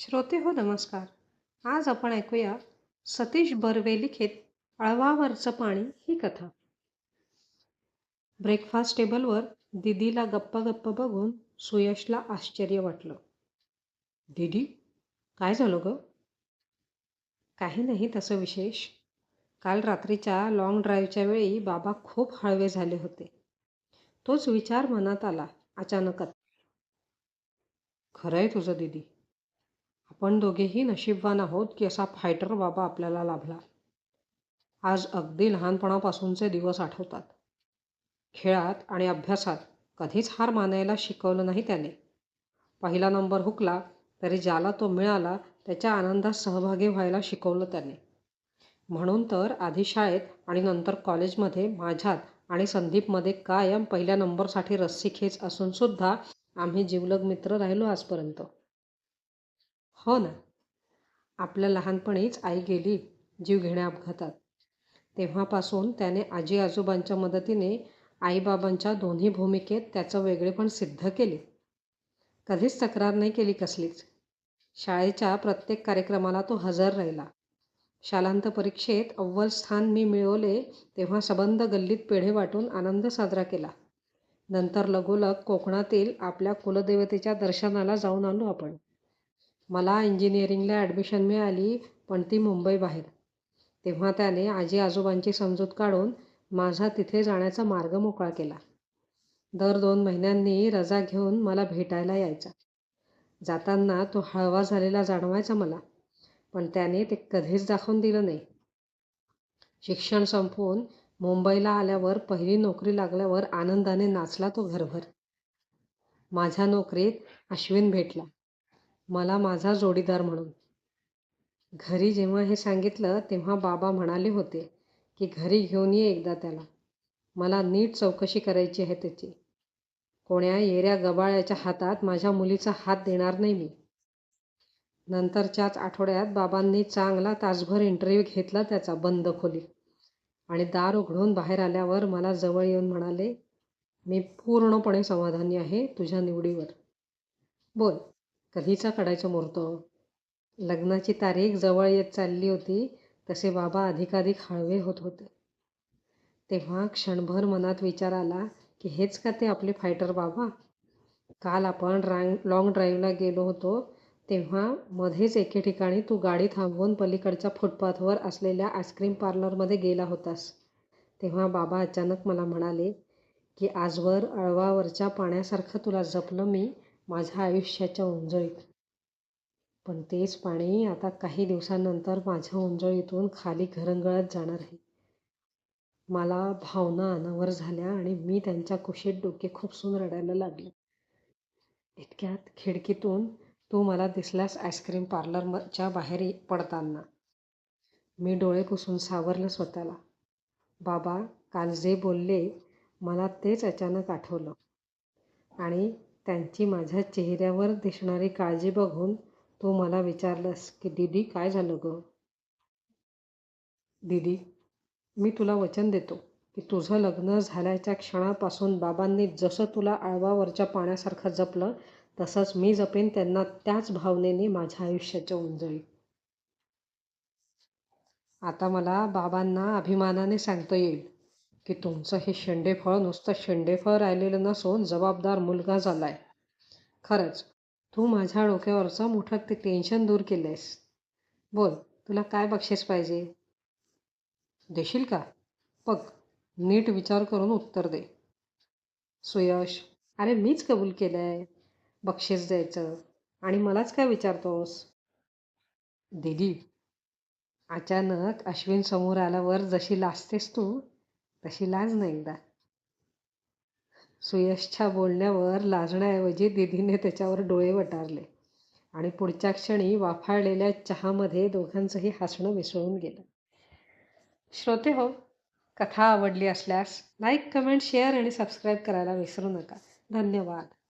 श्रोते हो नमस्कार. आज आपण ऐकूया सतीश बर्वे लिखित अळवावरचं पाणी ही कथा. ब्रेकफास्ट टेबलवर दिदीला गप्प गप्प बघून सुयशला आश्चर्य वाटलं. दिदी काय झालं ग? काही नाही तसं विशेष. काल रात्रीच्या लाँग ड्राईव्हच्या वेळी बाबा खूप हळवे झाले होते. तोच विचार मनात आला अचानकच. खरं आहे तुझं दिदी. आपण दोघेही नशीबवान आहोत की असा फायटर बाबा आपल्याला लाभला. आज अगदी लहानपणापासूनचे दिवस आठवतात. खेळात आणि अभ्यासात कधीच हार मानायला शिकवलं नाही त्याने. पहिला नंबर हुकला तरी ज्याला तो मिळाला त्याच्या आनंदात सहभागी व्हायला शिकवलं त्याने. म्हणून तर आधी शाळेत आणि नंतर कॉलेजमध्ये माझ्यात आणि संदीपमध्ये कायम पहिल्या नंबरसाठी रस्सीखेच असूनसुद्धा आम्ही जिवलग मित्र राहिलो आजपर्यंत. हो ना. आपल्या लहानपणीच आई गेली जीव घेण्या अपघातात. तेव्हापासून त्याने आजी आजोबांच्या मदतीने आईबाबांच्या दोन्ही भूमिकेत त्याचं वेगळेपण सिद्ध केले. कधीच तक्रार नाही केली कसलीच. शाळेच्या प्रत्येक कार्यक्रमाला तो हजर राहिला. शालांत परीक्षेत अव्वल स्थान मी मिळवले तेव्हा सबंध गल्लीत पेढे वाटून आनंद साजरा केला. नंतर लगोलग कोकणातील आपल्या कुलदेवतेच्या दर्शनाला जाऊन आलो आपण. मला इंजिनिअरिंगला ॲडमिशन मिळाली पण ती मुंबईबाहेर तेव्हा त्याने आजी आजोबांची समजूत काढून माझा तिथे जाण्याचा मार्ग मोकळा केला. दर दोन महिन्यांनी रजा घेऊन मला भेटायला यायचा. जाताना तो हळवा झालेला जाणवायचा मला पण त्याने ते कधीच दाखवून दिलं नाही. शिक्षण संपवून मुंबईला आल्यावर पहिली नोकरी लागल्यावर आनंदाने नाचला तो घरभर. माझ्या नोकरीत अश्विन भेटला. मला माझा जोडीदार म्हणून. घरी जेव्हा हे सांगितलं तेव्हा बाबा म्हणाले होते की घरी घेऊन ये एकदा त्याला. मला नीट चौकशी करायची आहे त्याची. कोण्या येऱ्या गबाळ्याच्या हातात माझ्या मुलीचा हात देणार नाही मी. नंतरच्याच आठवड्यात बाबांनी चांगला तासभर इंटरव्ह्यू घेतला त्याचा बंद खोली आणि दार उघडून बाहेर आल्यावर मला जवळ येऊन म्हणाले मी पूर्णपणे समाधानी आहे तुझ्या निवडीवर. बोल. कधीचा काढायचं मुहूर्त? लग्नाची तारीख जवळ येत चालली होती तसे बाबा अधिकाधिक हळवे होत होते. तेव्हा क्षणभर मनात विचार आला की हेच का ते आपले फायटर बाबा? काल आपण रांग लाँग ड्राईव्हला गेलो होतो तेव्हा मध्येच एके ठिकाणी तू गाडी थांबवून पलीकडच्या फुटपाथवर असलेल्या आईस्क्रीम पार्लरमध्ये गेला होतास. तेव्हा बाबा अचानक मला म्हणाले की आजवर अळवावरच्या पाण्यासारखं तुला जपलं मी माझ्या आयुष्याच्या उंजळीत. पण तेच पाणी आता काही दिवसांनंतर माझ्या उंजळीतून खाली घरंगळत जाणार आहे. मला भावना अनावर झाल्या आणि मी त्यांच्या कुशीत डोके खुपसून रडायला लागले. इतक्यात खिडकीतून तू मला दिसलास आईस्क्रीम पार्लरच्या बाहेर पडताना. मी डोळे पुसून सावरलं स्वतःला. बाबा काल जे बोलले मला तेच अचानक आठवलं. आणि त्यांची माझ्या चेहऱ्यावर दिसणारी काळजी बघून तू मला विचारलंस की दीदी काय झालं गं? दीदी मी तुला वचन देतो की तुझं लग्न झाल्याच्या क्षणापासून बाबांनी जसं तुला आळवावरच्या पाण्यासारखं जपलं तसंच मी जपेन त्यांना त्याच भावनेने माझ्या आयुष्याच्या उंजळी. आता मला बाबांना अभिमानाने सांगता येईल. की तुमचं हे शेंडेफळ नुसतं शेंडेफळ राहिलेलं नसून जबाबदार मुलगा झालाय. खरंच तू माझ्या डोक्यावरचं मोठं ते टेन्शन दूर केलंयस. बोल तुला काय बक्षीस पाहिजे? देशील का? बघ नीट विचार करून उत्तर दे. सुयश अरे मीच कबूल केलंय. बक्षीस द्यायचं. आणि मलाच काय विचारतोस? दिदी अचानक अश्विन समोर आल्यावर जशी लाजतेस तू तशी लाज नाही एकदा सुयशच्या बोलण्यावर लाजण्याऐवजी दिदीने त्याच्यावर डोळे वटारले आणि पुढच्या क्षणी वाफाळलेल्या चहामध्ये दोघांचंही हसणं मिसळून गेलं. श्रोते हो कथा आवडली असल्यास लाईक कमेंट शेअर आणि सबस्क्राईब करायला विसरू नका. धन्यवाद.